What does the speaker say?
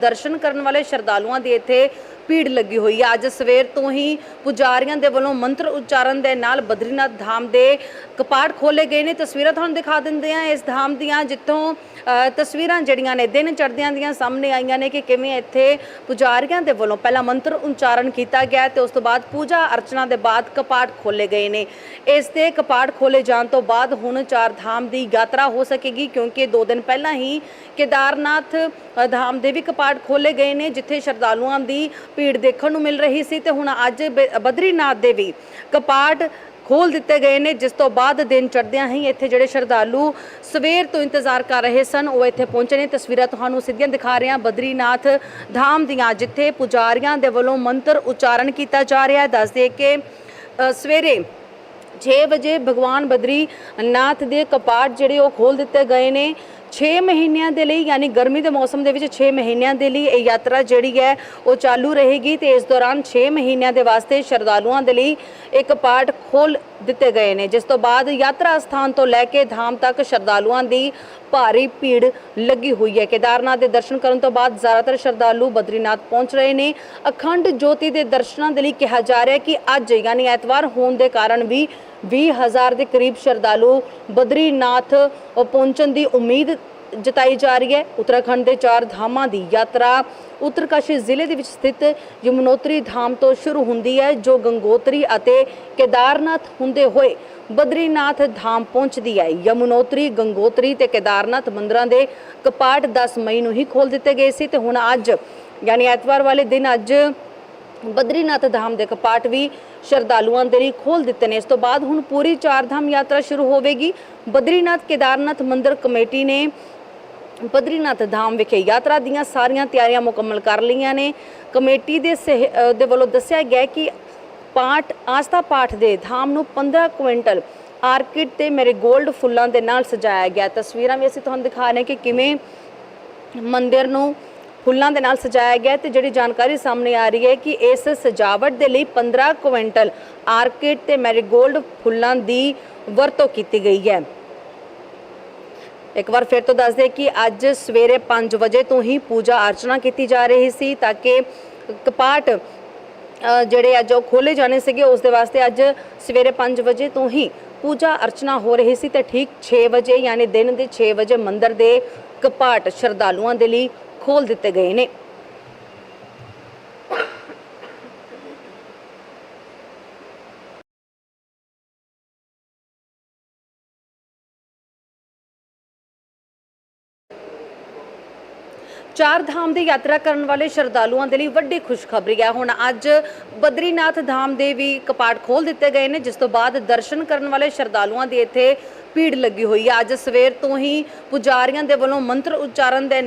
ਦਰਸ਼ਨ ਕਰਨ ਵਾਲੇ ਸ਼ਰਧਾਲੂਆਂ ਦੀ ਇੱਥੇ ਭੀੜ ਲੱਗੀ ਹੋਈ ਹੈ ਅੱਜ ਸਵੇਰ ਤੋਂ ਹੀ ਪੁਜਾਰੀਆਂ ਦੇ ਵੱਲੋਂ ਮੰਤਰ ਉਚਾਰਨ ਦੇ ਨਾਲ ਬਦਰੀਨਾਥ ਧਾਮ ਦੇ ਕਪਾਟ ਖੋਲੇ ਗਏ ਨੇ। ਤਸਵੀਰਾਂ ਤੁਹਾਨੂੰ ਦਿਖਾ ਦਿੰਦੇ ਆ ਇਸ ਧਾਮ ਦੀਆਂ ਜਿੱਥੋਂ ਤਸਵੀਰਾਂ ਜਿਹੜੀਆਂ ਨੇ, ਦਿਨ ਚੜ੍ਹਦਿਆਂ ਦੀਆਂ ਸਾਹਮਣੇ ਆਈਆਂ ਨੇ ਕਿ ਕਿਵੇਂ ਇੱਥੇ ਪੁਜਾਰੀਆਂ ਦੇ ਵੱਲੋਂ ਪਹਿਲਾਂ ਮੰਤਰ ਉਚਾਰਨ ਕੀਤਾ ਗਿਆ ਤੇ ਉਸ ਤੋਂ ਬਾਅਦ ਪੂਜਾ ਅਰਚਨਾ ਦੇ ਬਾਅਦ ਕਪਾਟ ਖੋਲੇ ਗਏ ਨੇ। ਇਸ ਦੇ ਕਪਾਟ ਖੋਲੇ ਜਾਣ ਤੋਂ ਬਾਅਦ ਹੁਣ ਚਾਰ ਧਾਮ ਦੀ ਯਾਤਰਾ ਹੋ ਸਕੇਗੀ ਕਿਉਂਕਿ 2 ਦਿਨ ਪਹਿਲਾਂ ਹੀ ਕੇਦਾਰਨਾਥ ਧਾਮ ਦੇ ਵੀ ਕਪਾਟ ਖੋਲੇ ਗਏ ਨੇ, ਜਿੱਥੇ ਸ਼ਰਧਾਲੂਆਂ ਦੀ ਭੀੜ ਦੇਖਣ ਨੂੰ ਮਿਲ ਰਹੀ ਸੀ ਤੇ ਹੁਣ ਅੱਜ ਬ- ਬਦਰੀਨਾਥ ਦੇ ਵੀ ਕਪਾਟ ਖੋਲ ਦਿੱਤੇ ਗਏ ਨੇ, ਜਿਸ ਤੋਂ ਬਾਅਦ ਦਿਨ ਚੜ੍ਹਦਿਆਂ ਹੀ ਇੱਥੇ ਜਿਹੜੇ ਸ਼ਰਧਾਲੂ ਸਵੇਰ ਤੋਂ ਇੰਤਜ਼ਾਰ ਕਰ ਰਹੇ ਸਨ, ਉਹ ਇੱਥੇ ਪਹੁੰਚੇ ਨੇ। ਤਸਵੀਰਾਂ ਤੁਹਾਨੂੰ ਸਿੱਧੀਆਂ ਦਿਖਾ ਰਹੇ ਹਾਂ। ਬਦਰੀਨਾਥ ਧਾਮ ਦੀਆਂ, ਜਿੱਥੇ ਪੁਜਾਰੀਆਂ ਦੇ ਵੱਲੋਂ ਮੰਤਰ ਉਚਾਰਨ ਕੀਤਾ ਜਾ ਰਿਹਾ ਹੈ। ਦੱਸਦੇ ਕਿ ਸਵੇਰੇ 6 ਵਜੇ ਭਗਵਾਨ ਬਦਰੀ ਨਾਥ ਦੇ ਕਪਾਟ ਜਿਹੜੇ ਉਹ ਖੋਲ ਦਿੱਤੇ ਗਏ ਨੇ। 6 ਮਹੀਨਿਆਂ ਦੇ ਲਈ, ਯਾਨੀ ਗਰਮੀ ਦੇ ਮੌਸਮ ਦੇ ਵਿੱਚ 6 ਮਹੀਨਿਆਂ ਦੇ ਲਈ ਇਹ ਯਾਤਰਾ ਜਿਹੜੀ ਹੈ, ਉਹ ਚਾਲੂ ਰਹੇਗੀ ਤੇ ਇਸ ਦੌਰਾਨ 6 ਮਹੀਨਿਆਂ ਦੇ ਵਾਸਤੇ ਸ਼ਰਧਾਲੂਆਂ ਦੇ ਲਈ ਇੱਕ ਕਪਾਟ ਖੋਲ ਦਿੱਤੇ ਗਏ ਨੇ, ਜਿਸ ਤੋਂ ਬਾਅਦ ਯਾਤਰਾ ਸਥਾਨ ਤੋਂ ਲੈ ਕੇ ਧਾਮ ਤੱਕ ਸ਼ਰਧਾਲੂਆਂ ਦੀ ਭਾਰੀ ਭੀੜ ਲੱਗੀ ਹੋਈ ਹੈ। ਕੇਦਾਰਨਾਥ ਦੇ ਦਰਸ਼ਨ ਕਰਨ ਤੋਂ ਬਾਅਦ ਜ਼ਿਆਦਾਤਰ ਸ਼ਰਧਾਲੂ ਬਦਰੀਨਾਥ ਪਹੁੰਚ ਰਹੇ ਨੇ। ਅਖੰਡ ਜੋਤੀ ਦੇ ਦਰਸ਼ਨਾਂ ਦੇ ਲਈ ਕਿਹਾ ਜਾ ਰਿਹਾ ਕਿ ਅੱਜ, ਯਾਨੀ ਐਤਵਾਰ ਹੋਣ ਦੇ ਕਾਰਨ ਵੀ 20000 ਦੇ ਕਰੀਬ ਸ਼ਰਧਾਲੂ ਬਦਰੀਨਾਥ ਪਹੁੰਚਣ ਦੀ ਉਮੀਦ ਜਤਾਈ ਜਾ ਰਹੀ ਹੈ। ਉੱਤਰਾਖੰਡ ਦੇ ਚਾਰ ਧਾਮਾਂ ਦੀ ਯਾਤਰਾ ਉੱਤਰਕਾਸ਼ੀ ਜ਼ਿਲ੍ਹੇ ਦੇ ਵਿੱਚ ਸਥਿਤ ਯਮੁਨੋਤਰੀ ਧਾਮ ਤੋਂ ਸ਼ੁਰੂ ਹੁੰਦੀ ਹੈ, ਜੋ ਗੰਗੋਤਰੀ ਅਤੇ ਕੇਦਾਰਨਾਥ ਹੁੰਦੇ ਹੋਏ ਬਦਰੀਨਾਥ ਧਾਮ ਪਹੁੰਚਦੀ ਹੈ। ਯਮੁਨੋਤਰੀ, ਗੰਗੋਤਰੀ ਤੇ ਕੇਦਾਰਨਾਥ ਮੰਦਰਾਂ ਦੇ ਕਪਾਟ 10 ਮਈ ਨੂੰ ਹੀ ਖੋਲ ਦਿੱਤੇ ਗਏ ਸੀ ਤੇ ਹੁਣ ਅੱਜ, ਯਾਨੀ ਐਤਵਾਰ ਵਾਲੇ ਦਿਨ ਅੱਜ ਬਦਰੀਨਾਥ ਧਾਮ ਦੇ ਕਪਾਟ ਵੀ ਸ਼ਰਧਾਲੂਆਂ ਦੇ ਲਈ ਖੋਲ ਦਿੱਤੇ ਨੇ। ਇਸ ਤੋਂ ਬਾਅਦ ਹੁਣ ਪੂਰੀ ਚਾਰ ਧਾਮ ਯਾਤਰਾ ਸ਼ੁਰੂ ਹੋਵੇਗੀ। ਬਦਰੀਨਾਥ ਕੇਦਾਰਨਾਥ ਮੰਦਿਰ ਕਮੇਟੀ ਨੇ ਬਦਰੀਨਾਥ ਧਾਮ ਵਿਖੇ ਯਾਤਰਾ ਦੀਆਂ ਸਾਰੀਆਂ ਤਿਆਰੀਆਂ ਮੁਕੰਮਲ ਕਰ ਲਈਆਂ ਨੇ। ਕਮੇਟੀ ਦੇ ਸਹਿ- ਦੇ ਵੱਲੋਂ ਦੱਸਿਆ ਗਿਆ ਕਿ ਪਾਠ, ਆਸਥਾ ਪਾਠ ਦੇ ਧਾਮ ਨੂੰ 15 ਕੁਇੰਟਲ ਆਰਕਿਡ ਤੇ ਮੇਰੇ 골ਡ ਫੁੱਲਾਂ ਦੇ ਨਾਲ ਸਜਾਇਆ ਗਿਆ। ਤਸਵੀਰਾਂ ਵੀ ਅਸੀਂ ਤੁਹਾਨੂੰ ਦਿਖਾ ਰਹੇ ਕਿ ਕਿਵੇਂ ਮੰਦਿਰ ਨੂੰ ਫੁੱਲਾਂ ਦੇ ਨਾਲ ਸਜਾਇਆ ਗਿਆ ਹੈ ਤੇ ਜਿਹੜੀ ਜਾਣਕਾਰੀ ਸਾਹਮਣੇ ਆ ਰਹੀ ਹੈ ਕਿ ਇਸ ਸਜਾਵਟ ਦੇ ਲਈ 15 ਕੁਇੰਟਲ ਆਰਕਿਡ ਤੇ ਮੈਰੀਗੋਲਡ ਫੁੱਲਾਂ ਦੀ ਵਰਤੋਂ ਕੀਤੀ ਗਈ ਹੈ। ਇੱਕ ਵਾਰ ਫਿਰ ਤੋਂ ਦੱਸ ਦੇ ਕਿ ਅੱਜ ਸਵੇਰੇ 5 ਵਜੇ ਤੋਂ ਹੀ ਪੂਜਾ ਅਰਚਨਾ ਕੀਤੀ ਜਾ ਰਹੀ ਸੀ ਤਾਂ ਕਿ ਕਪਾਟ ਜਿਹੜੇ ਅੱਜ ਉਹ ਖੋਲੇ ਜਾਣੇ ਸੀਗੇ, ਉਸ ਦੇ ਵਾਸਤੇ ਅੱਜ ਸਵੇਰੇ 5 ਵਜੇ ਤੋਂ ਹੀ ਪੂਜਾ ਅਰਚਨਾ ਹੋ ਰਹੀ ਸੀ ਤੇ ਠੀਕ 6 ਵਜੇ, ਯਾਨੀ ਦਿਨ ਦੇ 6 ਵਜੇ ਮੰਦਰ ਦੇ ਕਪਾਟ ਸ਼ਰਧਾਲੂਆਂ ਦੇ ਲਈ ਖੋਲ ਦਿੱਤੇ ਗਏ ਨੇ। ਚਾਰ ਧਾਮ ਦੀ ਯਾਤਰਾ ਕਰਨ ਵਾਲੇ ਸ਼ਰਧਾਲੂਆਂ ਦੇ ਲਈ ਵੱਡੀ ਖੁਸ਼ਖਬਰੀ ਹੈ। ਹੁਣ ਅੱਜ ਬਦਰੀਨਾਥ ਧਾਮ ਦੇ ਵੀ ਕਪਾਟ ਖੋਲ ਦਿੱਤੇ ਗਏ ਨੇ, ਜਿਸ ਤੋਂ ਬਾਅਦ ਦਰਸ਼ਨ ਕਰਨ ਵਾਲੇ ਸ਼ਰਧਾਲੂਆਂ ਦੀ ਇੱਥੇ ਭੀੜ ਲੱਗੀ ਹੋਈ ਹੈ। ਅੱਜ ਸਵੇਰ ਤੋਂ ਹੀ ਪੁਜਾਰੀਆਂ ਦੇ ਵੱਲੋਂ ਮੰਤਰ ਉਚਾਰਨ ਦੇ